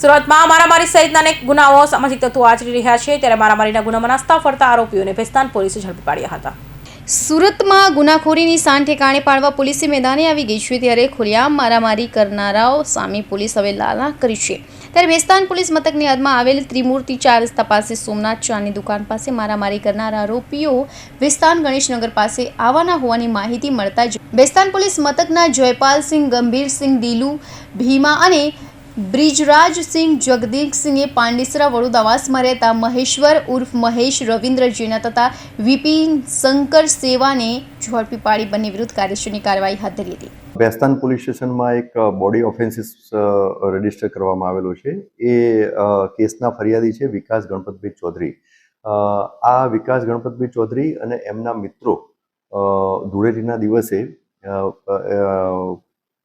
સુરતમાં મારામારી સહિતના અનેક ગુનાઓ સામાજિક તત્વો આચરી રહ્યા છે, ત્યારે મારામારીના ગુનામાં નાસ્તા ફરતા આરોપીઓને ભેસ્તાન પોલીસે ઝડપી પાડ્યા હતા. સુરતમાં ગુનાખોરીની સાન ઠેકાણે પાડવા પોલીસે મેદાને આવી ગઈ છે, ત્યારે ખુલ્લેઆમ મારામારી કરનારાઓ સામે પોલીસ હવે લાલા કરી છે. ત્યારે ભેસ્તાન પોલીસ મથકની હદમાં આવેલ ત્રિમૂર્તિ ચાર રસ્તા પાસે સોમનાથ ચાની દુકાન પાસે મારામારી કરનારા આરોપીઓ ભેસ્તાન ગણેશનગર પાસે આવવાના હોવાની માહિતી મળતા જ ભેસ્તાન પોલીસ મથકના જયપાલસિંહ, ગંભીરસિંહ, દિલુ, ભીમા અને બ્રિજરાજસિંહ જગદીશસિંહે પાંડેસરા વડોદાવાસમાં રહેતા મહેશ્વર ઉર્ફ મહેશ રવિન્દ્ર જેના તથા વિપિન શંકર સેવાને ઝડપી પાડી બંને વિરુદ્ધ કાર્યશ્રીની કાર્યવાહી હાથ ધરી હતી. બેસ્તાન પોલીસ સ્ટેશનમાં એક બોડી ઓફેન્સીસ રજિસ્ટર કરવામાં આવેલો છે. એ કેસના ફરિયાદી છે વિકાસ ગણપતભાઈ ચૌધરી. આ વિકાસ ગણપતભાઈ ચૌધરી અને એમના મિત્રો ધૂળેટીના દિવસે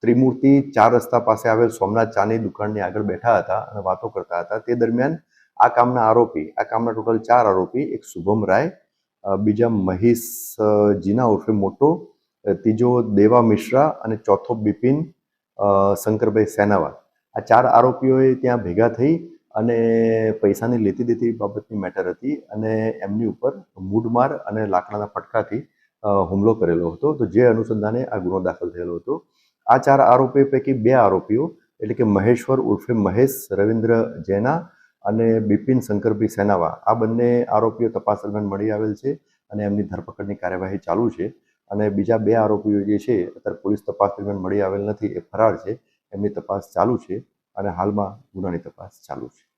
ત્રિમૂર્તિ ચાર રસ્તા પાસે આવેલ સોમનાથ ચાની દુકાનની આગળ બેઠા હતા અને વાતો કરતા હતા. તે દરમિયાન આ કામના આરોપી, આ કામના ટોટલ ચાર આરોપી, એક શુભમ રાય બીજા મહેશ જીના ઉર્ફે મોટો ત્રીજો દેવા મિશ્રા અને ચોથો બિપિન શંકરભાઈ સેનાવાલ. આ ચાર આરોપીઓએ ત્યાં ભેગા થઈ અને પૈસાની લેતી દેતી બાબતની મેટર હતી અને એમની ઉપર મૂઢમાર અને લાકડાના ફટકાથી હુમલો કરેલો હતો. તો જે અનુસંધાને આ ગુનો દાખલ થયેલો હતો. આ ચાર આરોપીઓ પૈકી બે આરોપીઓ, એટલે કે મહેશ્વર ઉર્ફે મહેશ, રવિન્દ્ર જૈના અને બિપિન શંકરભાઈ સેનાવા, આ બંને આરોપીઓ તપાસ દરમિયાન મળી આવેલ છે અને એમની ધરપકડની કાર્યવાહી ચાલુ છે. અને બીજા બે આરોપીઓ જે છે, અત્યારે પોલીસ તપાસ દરમિયાન મળી આવેલ નથી, એ ફરાર છે. એમની તપાસ ચાલુ છે અને હાલમાં ગુનાની તપાસ ચાલુ છે.